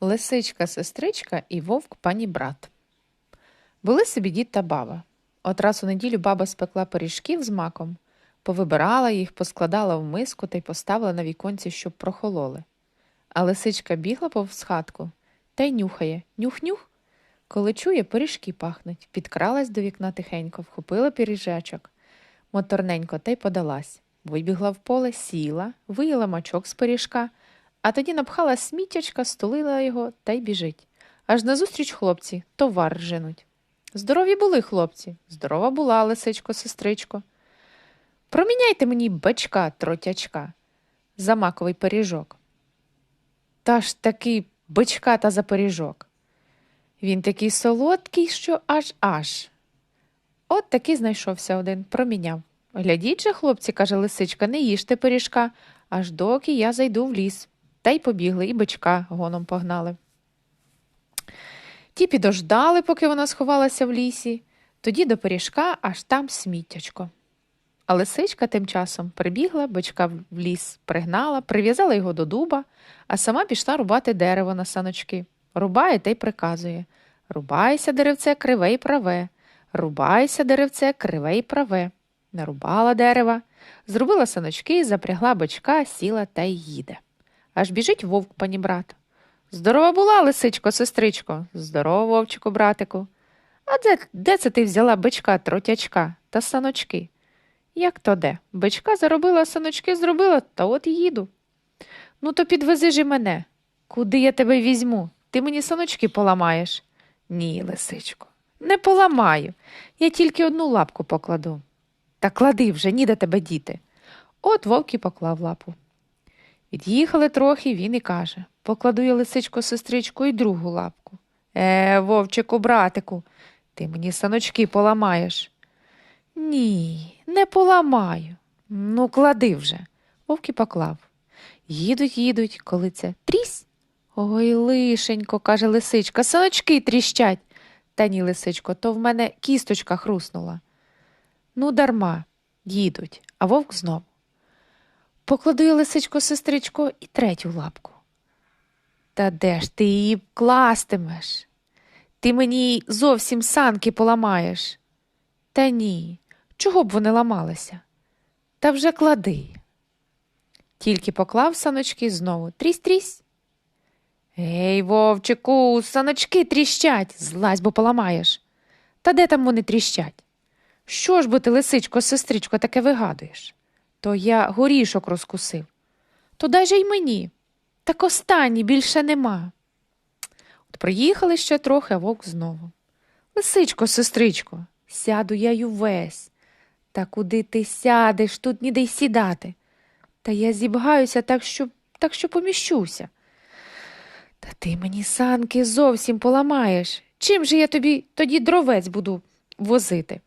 Лисичка, сестричка і вовк пані брат. Були собі дід та баба. От раз у неділю баба спекла пиріжків з маком, повибирала їх, поскладала в миску та й поставила на віконці, щоб прохололи. А лисичка бігла повз хатку та й нюхає нюх-нюх. Коли чує, пиріжки пахнуть, підкралась до вікна тихенько, вхопила пиріжечок, моторненько та й подалась. Вибігла в поле, сіла, виїла мачок з пиріжка, а тоді напхала сміттячка, стулила його та й біжить. Аж назустріч хлопці товар женуть. Здорові були хлопці, здорова була, лисичко, сестричко. Проміняйте мені бичка, тротячка, за маковий пиріжок. Та ж таки бичка та за пиріжок. Він такий солодкий, що аж аж. От таки знайшовся один, проміняв. Глядіть же, хлопці, каже лисичка, не їжте пиріжка, аж доки я зайду в ліс. Та й побігли, і бичка гоном погнали. Ті підождали, поки вона сховалася в лісі, тоді до пиріжка аж там сміттячко. А лисичка тим часом прибігла, бичка в ліс пригнала, прив'язала його до дуба, а сама пішла рубати дерево на саночки. Рубає та й приказує Рубайся, деревце, криве й праве, рубайся, деревце, криве й праве. Нарубала дерева, зробила саночки, запрягла бичка, сіла та й їде. Аж біжить вовк пані брат. Здорова була, лисичко, сестричко, здорово, вовчику, братику. А де, де це ти взяла бичка, тротячка та саночки? Як то де? Бичка заробила, саночки зробила, та от їду. Ну, то підвези ж і мене. Куди я тебе візьму? Ти мені саночки поламаєш. Ні, лисичко, не поламаю. Я тільки одну лапку покладу. Та клади вже, ніде тебе діти. От вовк і поклав лапу. Від'їхали трохи, він і каже покладу я лисичко, сестричку, і другу лапку. Е, вовчику, братику, ти мені саночки поламаєш. Ні, не поламаю. Ну, клади вже. Вовк і поклав. Їдуть, їдуть, коли це трісь. Ой, лишенько, каже лисичка, саночки тріщать. Та ні, лисичко, то в мене кісточка хруснула. Ну, дарма, їдуть, а вовк знов. Покладу я лисичко, сестричко, і третю лапку. Та де ж ти її кластимеш? Ти мені зовсім санки поламаєш. Та ні, чого б вони ламалися? Та вже клади. Тільки поклав саночки знову трісь-трісь. Гей, вовчику, саночки тріщать, злазь, бо поламаєш. Та де там вони тріщать? Що ж бо ти, лисичко, сестричко, таке вигадуєш? То я горішок розкусив. То дай же й мені. Так останній більше нема. От приїхали ще трохи, а вовк знову. Лисичко, сестричко, сяду я й увесь. Та куди ти сядеш, тут ніде й сідати. Та я зібгаюся так, що так, що поміщуся. Та ти мені санки зовсім поламаєш. Чим же я тобі тоді дровець буду возити?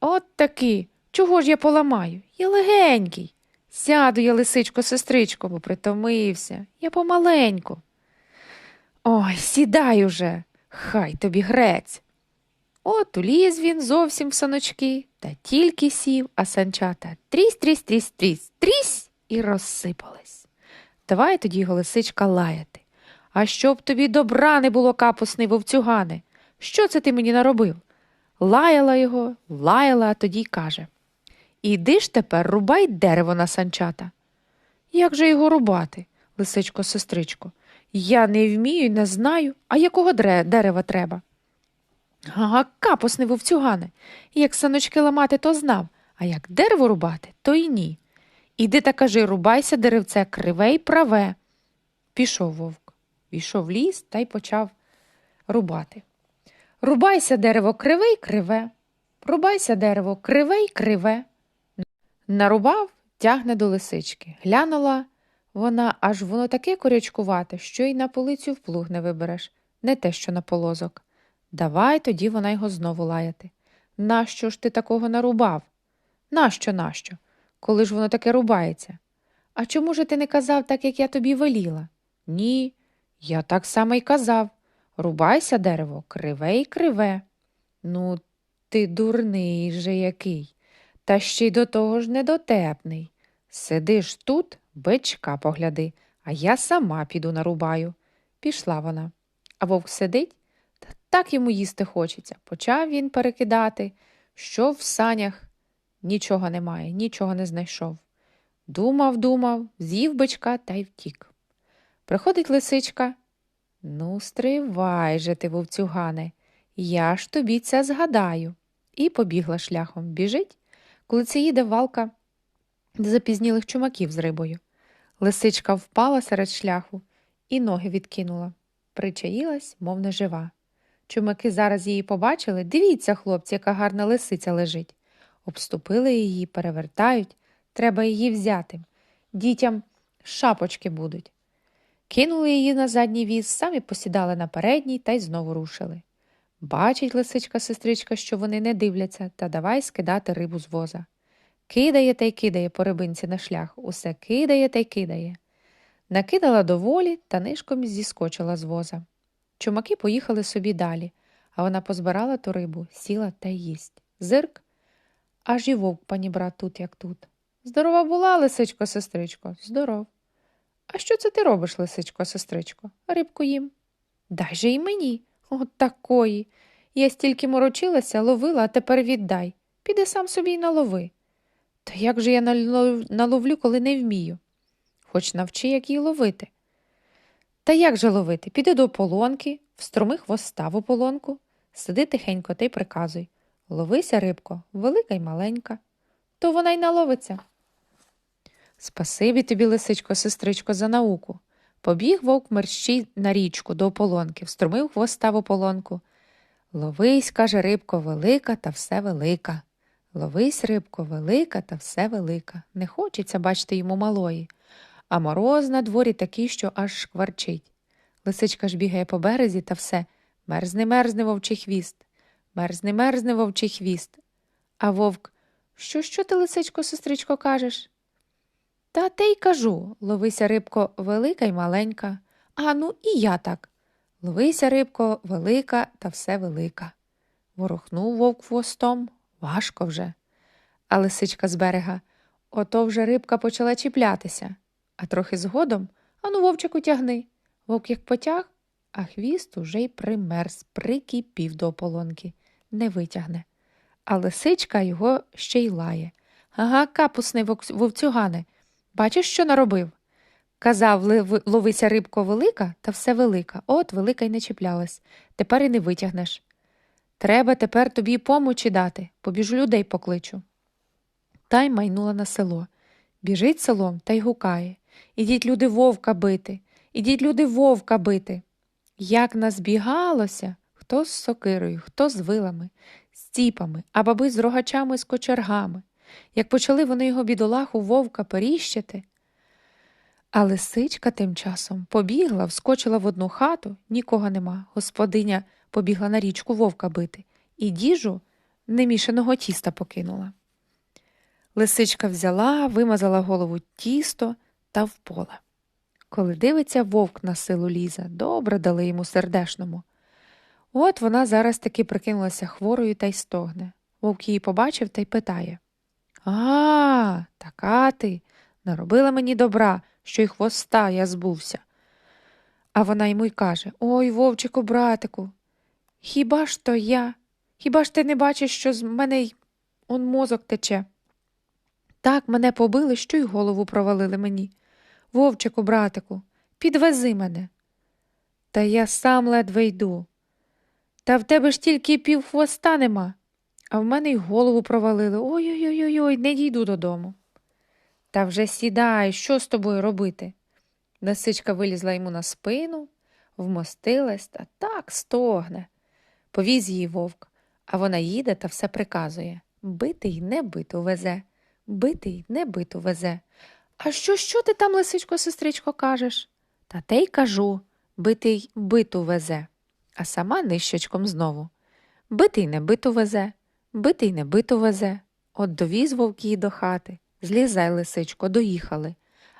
От таки, чого ж я поламаю? Я легенький. Сяду я, лисичко, сестричко, бо притомився. Я помаленьку. Ой, сідай уже, хай тобі грець. От уліз він зовсім в саночки, та тільки сів, а санчата трісь, трісь, трісь, трісь, трісь і розсипались. Давай тоді його лисичка лаяти. А щоб тобі добра не було, капусний вовцюгане, що це ти мені наробив? Лаяла його, лаяла, а тоді каже Іди ж тепер рубай дерево на санчата. Як же його рубати, лисичко, сестричко? Я не вмію й не знаю, а якого дерева треба. Ага, капусний вовцюгане. Як саночки ламати, то знав, а як дерево рубати, то й ні. Іди та кажи, рубайся деревце криве й праве. Пішов вовк, війшов ліс та й почав рубати. Рубайся дерево криве й криве, рубайся дерево криве й криве. Нарубав, тягне до лисички. Глянула вона, аж воно таке корячкувате, що й на полицю в плуг не вибереш, не те, що на полозок. Давай тоді вона його знову лаяти. Нащо ж ти такого нарубав? Нащо, нащо? Коли ж воно таке рубається? А чому ж ти не казав так, як я тобі веліла? Ні, я так само й казав. Рубайся, дерево, криве й криве. Ну, ти дурний же який, та ще й до того ж недотепний. Сидиш тут, бичка погляди, а я сама піду нарубаю. Пішла вона. А вовк сидить, та так йому їсти хочеться. Почав він перекидати, що в санях нічого немає, нічого не знайшов. Думав, думав, з'їв бичка та й втік. Приходить лисичка. Ну, стривай же ти, вовцюгане, я ж тобі це згадаю. І побігла шляхом. Біжить, коли це їде валка запізнілих чумаків з рибою. Лисичка впала серед шляху і ноги відкинула. Причаїлась, мов не жива. Чумаки зараз її побачили. Дивіться, хлопці, яка гарна лисиця лежить. Обступили її, перевертають. Треба її взяти. Дітям шапочки будуть. Кинули її на задній віз, самі посідали на передній та й знову рушили. Бачить лисичка сестричка, що вони не дивляться, та давай скидати рибу з воза. Кидає та й кидає по рибинці на шлях, усе кидає та й кидає. Накидала доволі та нишком зіскочила з воза. Чумаки поїхали собі далі, а вона позбирала ту рибу, сіла та їсть. Зирк, аж і вовк пані брат тут, як тут. Здорова була, лисичко, сестричко, здоров. А що це ти робиш, лисичко, сестричко? Рибку їм. Дай же й мені. От такої. Я стільки морочилася, ловила, а тепер віддай. Піди сам собі й налови. Та як же я наловлю, коли не вмію? Хоч навчи, як її ловити. Та як же ловити? Піди до ополонки, встроми хвоста в ополонку, сиди тихенько та й приказуй. Ловися, рибко, велика й маленька. То вона й наловиться. Спасибі тобі, лисичко, сестричко, за науку. Побіг вовк мерщій на річку до ополонки, встромив хвоста в ополонку. Ловись, каже рибко, велика та все велика. Ловись, рибко, велика та все велика. Не хочеться бачити йому малої, а мороз на дворі такий, що аж шкварчить. Лисичка ж бігає по березі та все мерзне, мерзне вовчий хвіст, мерзне, мерзне вовчий хвіст. А вовк, що, що ти, лисичко, сестричко, кажеш? Та те й кажу ловися, рибко, велика й маленька. А ну і я так. Ловися, рибко, велика та все велика. Ворухнув вовк хвостом, важко вже. А лисичка з берега ото вже рибка почала чіплятися, а трохи згодом ану, вовчику, тягни. Вовк як потяг, а хвіст уже й примерз, прикипів до ополонки, не витягне. А лисичка його ще й лає. Ага, капусний вовцюгане. Бачиш, що наробив? Казав, ловися рибко велика, та все велика. От велика й не чіплялась. Тепер і не витягнеш. Треба тепер тобі помочі дати, побіжу людей покличу. Та й майнула на село. Біжить селом та й гукає. Ідіть люди вовка бити, ідіть люди вовка бити. Як назбігалося, хто з сокирою, хто з вилами, з ціпами, а баби з рогачами з кочергами. Як почали вони його бідолаху вовка періщити. А лисичка тим часом побігла, вскочила в одну хату, нікого нема. Господиня побігла на річку вовка бити, і діжу немішаного тіста покинула. Лисичка взяла, вимазала голову тісто та в поле. Коли дивиться, вовк на силу лізе, добре дали йому сердешному. От вона зараз таки прикинулася хворою та й стогне. Вовк її побачив та й питає А, така ти, наробила мені добра, що й хвоста я збувся. А вона йому й каже Ой, вовчику, братику, хіба ж то я? Хіба ж ти не бачиш, що з мене й он мозок тече? Так мене побили, що й голову провалили мені. Вовчику, братику, підвези мене. Та я сам ледве йду. Та в тебе ж тільки пів хвоста нема, а в мене й голову провалили. Ой-ой-ой, ой не дійду додому. Та вже сідай, що з тобою робити? Лисичка вилізла йому на спину, вмостилась та так стогне. Повіз її вовк, а вона їде та все приказує битий не биту везе, битий не биту везе. А що, що ти там, лисичко, сестричко, кажеш? Та те й кажу битий биту везе, а сама нищечком знову. Битий не биту везе, битий не биту везе. От довіз вовк її до хати. Злізай, лисичко, доїхали.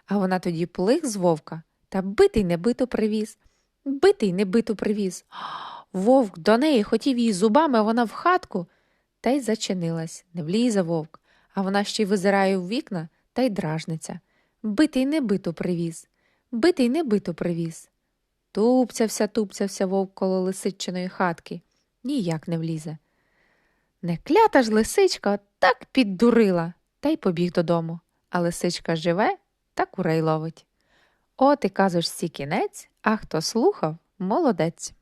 А вона тоді плих з вовка та битий не биту привіз. Битий не биту привіз. Вовк до неї хотів її зубами, а вона в хатку. Та й зачинилась, не влізе вовк, а вона ще й визирає в вікна та й дражниться. Битий не биту привіз, битий не биту привіз. Тупцявся, тупцявся вовк коло лисичиної хатки. Ніяк не влізе. Неклята ж лисичка так піддурила, та й побіг додому. А лисичка живе та курей ловить. От і казочці кінець, а хто слухав, молодець.